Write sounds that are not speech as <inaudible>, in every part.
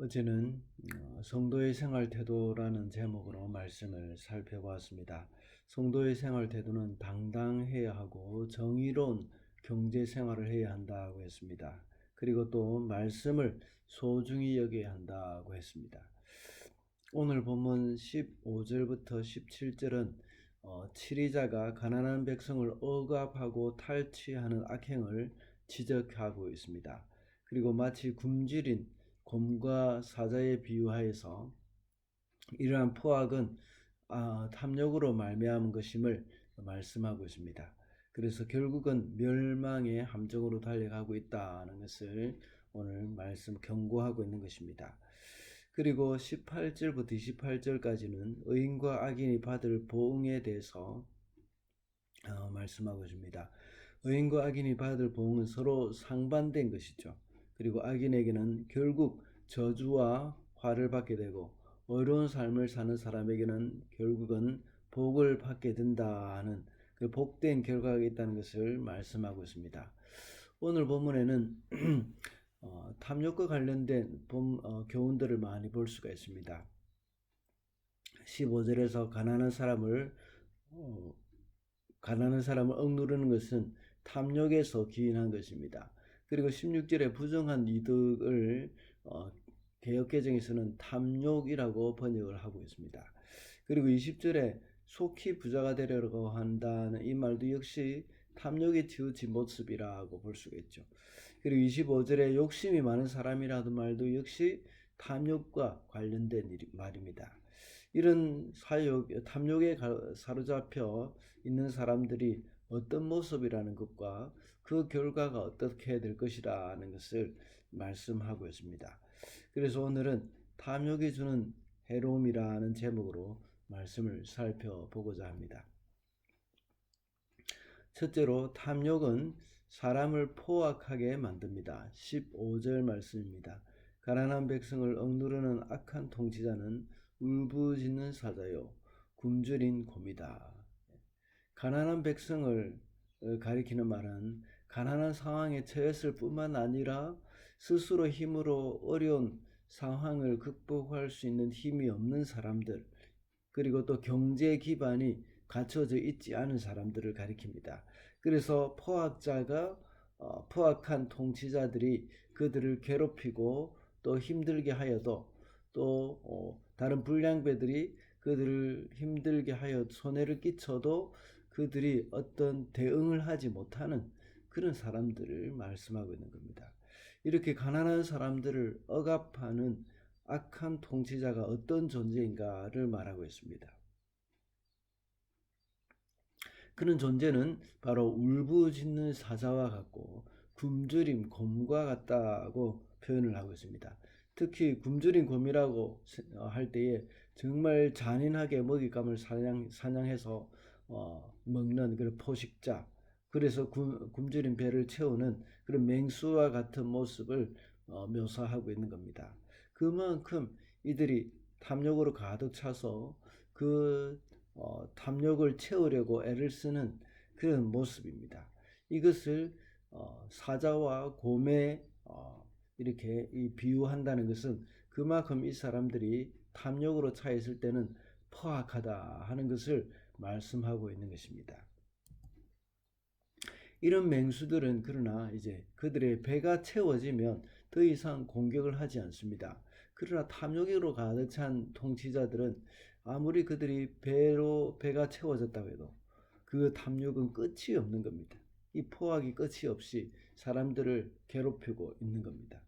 어제는 어, 성도의 생활 태도라는 제목으로 말씀을 살펴보았습니다. 성도의 생활 태도는 당당해야 하고 정의로운 경제 생활을 해야 한다고 했습니다. 그리고 또 말씀을 소중히 여겨야 한다고 했습니다. 오늘 본문 15절부터 17절은 어, 치리자가 가난한 백성을 억압하고 탈취하는 악행을 지적하고 있습니다. 그리고 마치 굶주린 곰과 사자에 비유하여서 이러한 포악은 아, 탐욕으로 말미암은 것임을 말씀하고 있습니다. 그래서 결국은 멸망의 함정으로 달려가고 있다는 것을 오늘 말씀 경고하고 있는 것입니다. 그리고 18절부터 28절까지는 의인과 악인이 받을 보응에 대해서 어, 말씀하고 있습니다. 의인과 악인이 받을 보응은 서로 상반된 것이죠. 그리고 악인에게는 결국 저주와 화를 받게 되고 어려운 삶을 사는 사람에게는 결국은 복을 받게 된다는 그 복된 결과가 있다는 것을 말씀하고 있습니다. 오늘 본문에는 <clears throat> 어, 탐욕과 관련된 본, 어, 교훈들을 많이 볼 수가 있습니다. 15절에서 가난한 사람을 어, 가난한 사람을 억누르는 것은 탐욕에서 기인한 것입니다. 그리고 16절에 부정한 이득을 어, 개혁 개정에서는 탐욕이라고 번역을 하고 있습니다. 그리고 20절에 속히 부자가 되려고 한다는 이 말도 역시 탐욕에 치우친 모습이라고 볼 수가 있죠. 그리고 25절에 욕심이 많은 사람이라는 말도 역시 탐욕과 관련된 일, 말입니다. 이런 사욕, 탐욕에 사로잡혀 있는 사람들이 어떤 모습이라는 것과 그 결과가 어떻게 될 것이라는 것을 말씀하고 있습니다. 그래서 오늘은 탐욕이 주는 해로움이라는 제목으로 말씀을 살펴보고자 합니다. 첫째로 탐욕은 사람을 포악하게 만듭니다. 15절 말씀입니다. 가난한 백성을 억누르는 악한 통치자는 울부짖는 사자요 굶주린 곰이다. 가난한 백성을 가리키는 말은 가난한 상황에 처했을 뿐만 아니라 스스로 힘으로 어려운 상황을 극복할 수 있는 힘이 없는 사람들, 그리고 또 경제 기반이 갖춰져 있지 않은 사람들을 가리킵니다. 그래서 포악자가 어, 포악한 통치자들이 그들을 괴롭히고 또 힘들게 하여도 또 어, 다른 불량배들이 그들을 힘들게 하여 손해를 끼쳐도 그들이 어떤 대응을 하지 못하는 그런 사람들을 말씀하고 있는 겁니다. 이렇게 가난한 사람들을 억압하는 악한 통치자가 어떤 존재인가를 말하고 있습니다. 그런 존재는 바로 울부짖는 사자와 같고 굶주림 곰과 같다고 표현을 하고 있습니다. 특히 굶주린 곰이라고 할 때에 정말 잔인하게 먹잇감을 사냥, 사냥해서 어, 먹는 그런 포식자 그래서 굶, 굶주린 배를 채우는 그런 맹수와 같은 모습을 어, 묘사하고 있는 겁니다. 그만큼 이들이 탐욕으로 가득 차서 그 어, 탐욕을 채우려고 애를 쓰는 그런 모습입니다. 이것을 어, 사자와 곰에 어, 이렇게 비유한다는 것은 그만큼 이 사람들이 탐욕으로 차 있을 때는 포악하다 하는 것을 말씀하고 있는 것입니다. 이런 맹수들은 그러나 이제 그들의 배가 채워지면 더 이상 공격을 하지 않습니다. 그러나 탐욕으로 가득 찬 통치자들은 아무리 그들이 배로 배가 채워졌다고 해도 그 탐욕은 끝이 없는 겁니다. 이 포악이 끝이 없이 사람들을 괴롭히고 있는 겁니다.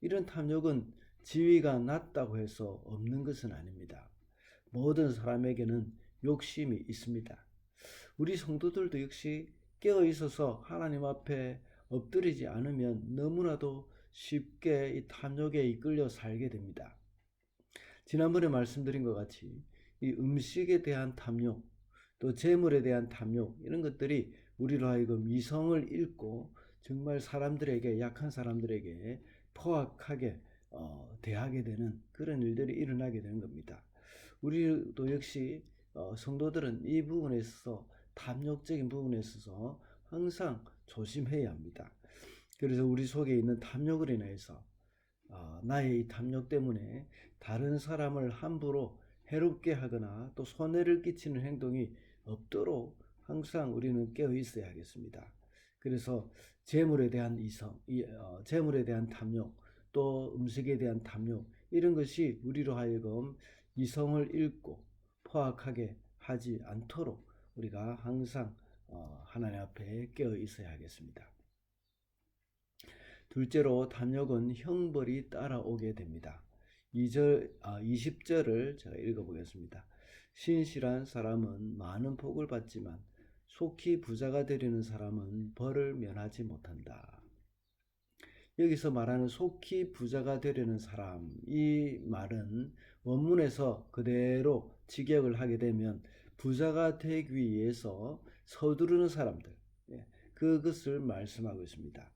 이런 탐욕은 지위가 낮다고 해서 없는 것은 아닙니다. 모든 사람에게는 욕심이 있습니다. 우리 성도들도 역시 깨어 있어서 하나님 앞에 엎드리지 않으면 너무나도 쉽게 이 탐욕에 이끌려 살게 됩니다. 지난번에 말씀드린 것 같이 이 음식에 대한 탐욕, 또 재물에 대한 탐욕 이런 것들이 우리로 하여금 이성을 잃고 정말 사람들에게 약한 사람들에게 포악하게 어, 대하게 되는 그런 일들이 일어나게 되는 겁니다. 우리도 역시 어, 성도들은 이 부분에 있어서 탐욕적인 부분에 있어서 항상 조심해야 합니다. 그래서 우리 속에 있는 탐욕을 인해서 아, 나의 이 탐욕 때문에 다른 사람을 함부로 해롭게 하거나 또 손해를 끼치는 행동이 없도록 항상 우리는 깨어 있어야 하겠습니다. 그래서 재물에 대한 이성, 이, 어, 재물에 대한 탐욕, 또 음식에 대한 탐욕 이런 것이 우리로 하여금 이성을 잃고 포악하게 하지 않도록 우리가 항상 어, 하나님 앞에 깨어 있어야 하겠습니다. 둘째로 탐욕은 형벌이 따라오게 됩니다. 2절, 아, 20절을 제가 읽어보겠습니다. 신실한 사람은 많은 복을 받지만 속히 부자가 되려는 사람은 벌을 면하지 못한다. 여기서 말하는 속히 부자가 되려는 사람, 이 말은 원문에서 그대로 직역을 하게 되면 부자가 되기 위해서 서두르는 사람들, 예, 그것을 말씀하고 있습니다.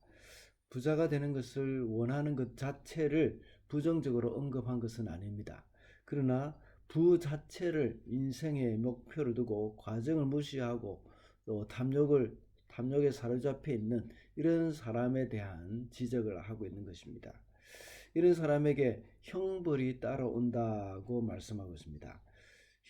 부자가 되는 것을 원하는 것 자체를 부정적으로 언급한 것은 아닙니다. 그러나 부 자체를 인생의 목표로 두고 과정을 무시하고 또 탐욕을 탐욕에 사로잡혀 있는 이런 사람에 대한 지적을 하고 있는 것입니다. 이런 사람에게 형벌이 따라온다고 말씀하고 있습니다.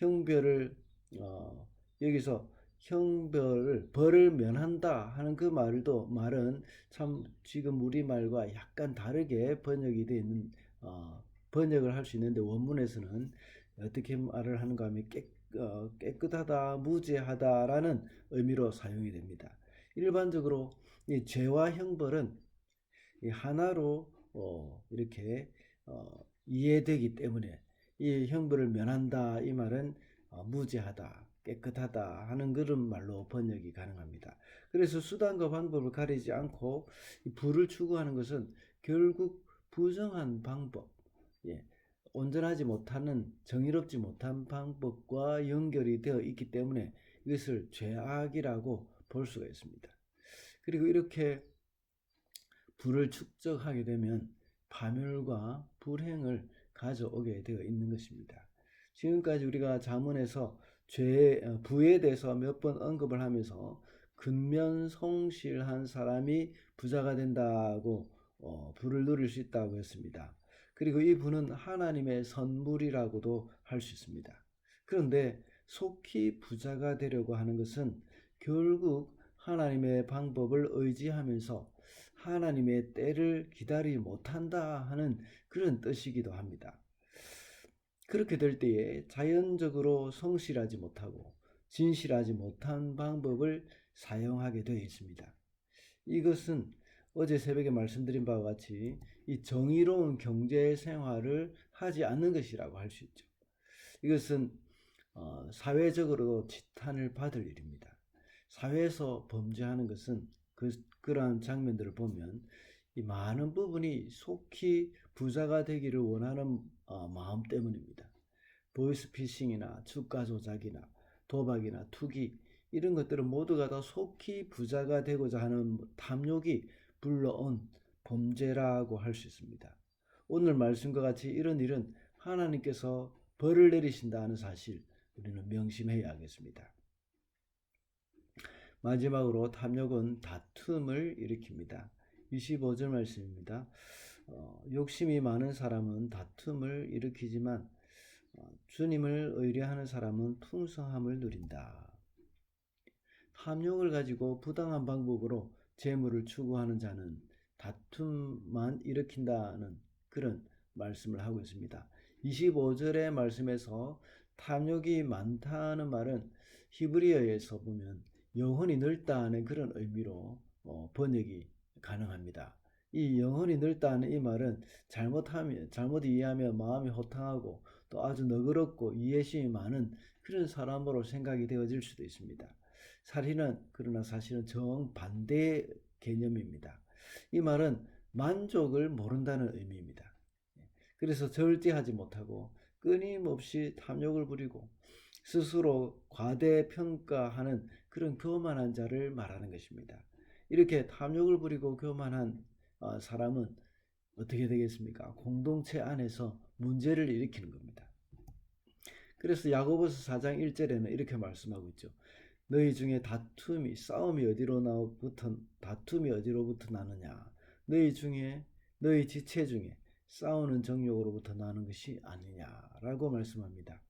형벌을 어, 여기서 형벌을 벌을 면한다 하는 그 말도 말은 참 지금 우리 말과 약간 다르게 번역이 되어 있는 어, 번역을 할 수 있는데 원문에서는 어떻게 말을 하는가 하면 깨, 어, 깨끗하다, 무죄하다라는 의미로 사용이 됩니다. 일반적으로 이 죄와 형벌은 이 하나로 어, 이렇게 어, 이해되기 때문에 이 형벌을 면한다 이 말은 어, 무죄하다, 깨끗하다 하는 그런 말로 번역이 가능합니다. 그래서 수단과 방법을 가리지 않고 이 부를 추구하는 것은 결국 부정한 방법, 예, 온전하지 못하는 정의롭지 못한 방법과 연결이 되어 있기 때문에 이것을 죄악이라고 볼 수가 있습니다. 그리고 이렇게 불을 축적하게 되면 파멸과 불행을 가져오게 되어 있는 것입니다. 지금까지 우리가 자문에서 죄 어, 부에 대해서 몇 번 언급을 하면서 근면 성실한 사람이 부자가 된다고 어, 부를 누릴 수 있다고 했습니다. 그리고 이 부는 하나님의 선물이라고도 할 수 있습니다. 그런데 속히 부자가 되려고 하는 것은 결국 하나님의 방법을 의지하면서 하나님의 때를 기다리지 못한다 하는 그런 뜻이기도 합니다. 그렇게 될 때에 자연적으로 성실하지 못하고 진실하지 못한 방법을 사용하게 되어 있습니다. 이것은 어제 새벽에 말씀드린 바와 같이 이 정의로운 경제 생활을 하지 않는 것이라고 할 수 있죠. 이것은 어, 사회적으로 지탄을 받을 일입니다. 사회에서 범죄하는 것은 그, 그러한 장면들을 보면 이 많은 부분이 속히 부자가 되기를 원하는 어, 마음 때문입니다. 보이스피싱이나 주가 조작이나 도박이나 투기 이런 것들은 모두가 다 속히 부자가 되고자 하는 탐욕이 불러온 범죄라고 할 수 있습니다. 오늘 말씀과 같이 이런 일은 하나님께서 벌을 내리신다 는 사실 우리는 명심해야 하겠습니다. 마지막으로 탐욕은 다 툼을 일으킵니다. 25절 말씀입니다. 어, 욕심이 많은 사람은 다툼을 일으키지만 어, 주님을 의뢰하는 사람은 풍성함을 누린다. 탐욕을 가지고 부당한 방법으로 재물을 추구하는 자는 다툼만 일으킨다는 그런 말씀을 하고 있습니다. 25절의 말씀에서 탐욕이 많다는 말은 히브리어에서 보면 영혼이 넓다는 그런 의미로 어, 번역이 가능합니다. 이 영혼이 넓다는 이 말은 잘못하면 잘못 이해하면 마음이 호탕하고 또 아주 너그럽고 이해심이 많은 그런 사람으로 생각이 되어질 수도 있습니다. 살인은 그러나 사실은 정반대의 개념입니다. 이 말은 만족을 모른다는 의미입니다. 그래서 절제하지 못하고 끊임없이 탐욕을 부리고 스스로 과대평가하는 그런 교만한 자를 말하는 것입니다. 이렇게 탐욕을 부리고 교만한 어, 사람은 어떻게 되겠습니까? 공동체 안에서 문제를 일으키는 겁니다. 그래서 야고보서 4장 1절에는 이렇게 말씀하고 있죠. 너희 중에 다툼이 싸움이 어디로부터 다툼이 어디로부터 나느냐? 너희 중에 너희 지체 중에 싸우는 정욕으로부터 나는 것이 아니냐라고 말씀합니다.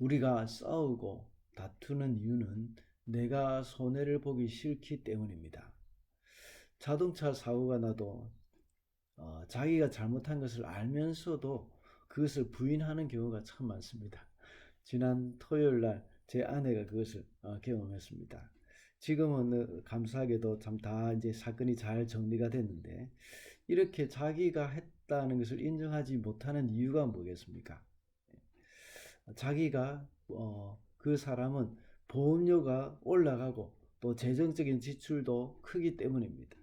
우리가 싸우고 다투는 이유는 내가 손해를 보기 싫기 때문입니다. 자동차 사고가 나도 어, 자기가 잘못한 것을 알면서도 그것을 부인하는 경우가 참 많습니다. 지난 토요일 날 제 아내가 그것을 어, 경험했습니다. 지금은 어, 감사하게도 참 다 이제 사건이 잘 정리가 됐는데 이렇게 자기가 했다는 것을 인정하지 못하는 이유가 뭐겠습니까? 자기가 어, 그 사람은 보험료가 올라가고 또 재정적인 지출도 크기 때문입니다.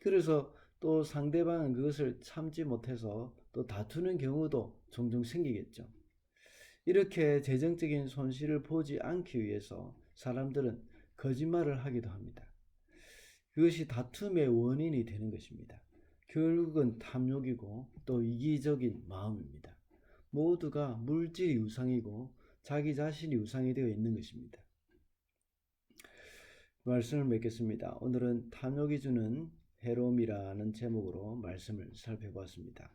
그래서 또 상대방은 그것을 참지 못해서 또 다투는 경우도 종종 생기겠죠. 이렇게 재정적인 손실을 보지 않기 위해서 사람들은 거짓말을 하기도 합니다. 그것이 다툼의 원인이 되는 것입니다. 결국은 탐욕이고 또 이기적인 마음입니다. 모두가 물질이 우상이고 자기 자신이 우상이 되어 있는 것입니다. 말씀을 맺겠습니다. 오늘은 탐욕이 주는 해로움이라는 제목으로 말씀을 살펴보았습니다.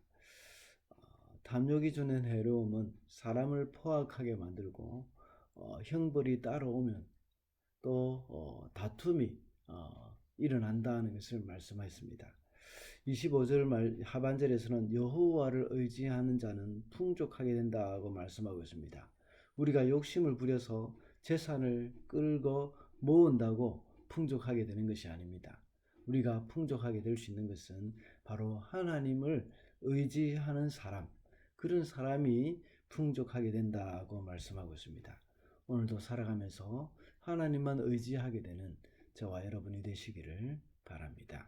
어, 탐욕이 주는 해로움은 사람을 포악하게 만들고 어, 형벌이 따라오면 또 어, 다툼이 어, 일어난다는 것을 말씀하였습니다. 25절 말 하반절에서는 여호와를 의지하는 자는 풍족하게 된다고 말씀하고 있습니다. 우리가 욕심을 부려서 재산을 끌고 모은다고 풍족하게 되는 것이 아닙니다. 우리가 풍족하게 될 수 있는 것은 바로 하나님을 의지하는 사람, 그런 사람이 풍족하게 된다고 말씀하고 있습니다. 오늘도 살아가면서 하나님만 의지하게 되는 저와 여러분이 되시기를 바랍니다.